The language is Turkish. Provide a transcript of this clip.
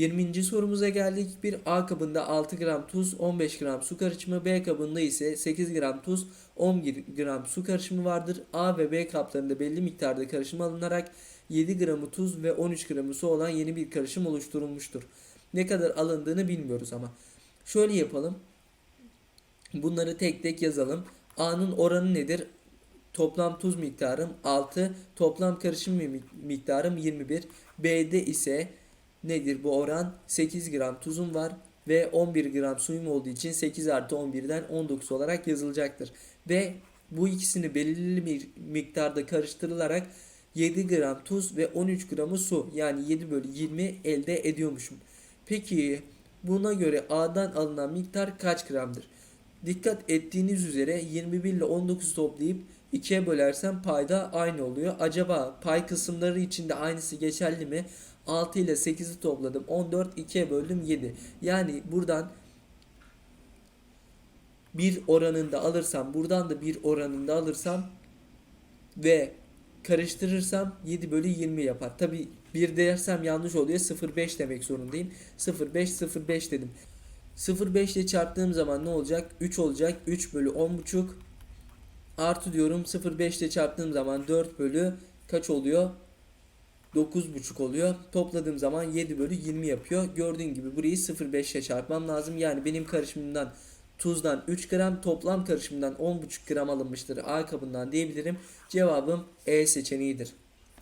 20. sorumuza geldik. Bir A kabında 6 gram tuz, 15 gram su karışımı, B kabında ise 8 gram tuz, 11 gram su karışımı vardır. A ve B kaplarında belli miktarda karışım alınarak 7 gramı tuz ve 13 gramı su olan yeni bir karışım oluşturulmuştur. Ne kadar alındığını bilmiyoruz ama. Şöyle yapalım. Bunları tek tek yazalım. A'nın oranı nedir? Toplam tuz miktarım 6, toplam karışım mi- miktarım 21. B'de ise nedir bu oran? 8 gram tuzum var ve 11 gram suyum olduğu için 8 artı 11'den 19 olarak yazılacaktır. Ve bu ikisini belirli bir miktarda karıştırılarak 7 gram tuz ve 13 gramı su yani 7 bölü 20 elde ediyormuşum. Peki buna göre A'dan alınan miktar kaç gramdır? Dikkat ettiğiniz üzere 21 ile 19 toplayıp 2'ye bölersem payda aynı oluyor. Acaba pay kısımları içinde aynısı geçerli mi? 6 ile 8'i topladım. 14 2'ye böldüm 7. Yani buradan bir oranında alırsam buradan da bir oranında alırsam ve karıştırırsam 7 bölü 20 yapar. Tabi bir dersem yanlış oluyor. 0,5 demek zorundayım. 0,5 0,5 dedim. 0,5 ile çarptığım zaman ne olacak? 3 olacak. 3 bölü 10,5 artı diyorum 0,5 ile çarptığım zaman 4 bölü kaç oluyor? 9,5 oluyor. Topladığım zaman 7 bölü 20 yapıyor. Gördüğün gibi burayı 0,5 ile çarpmam lazım. Yani benim karışımımdan tuzdan 3 gram toplam karışımdan 10,5 gram alınmıştır A kabından diyebilirim. Cevabım E seçeneğidir.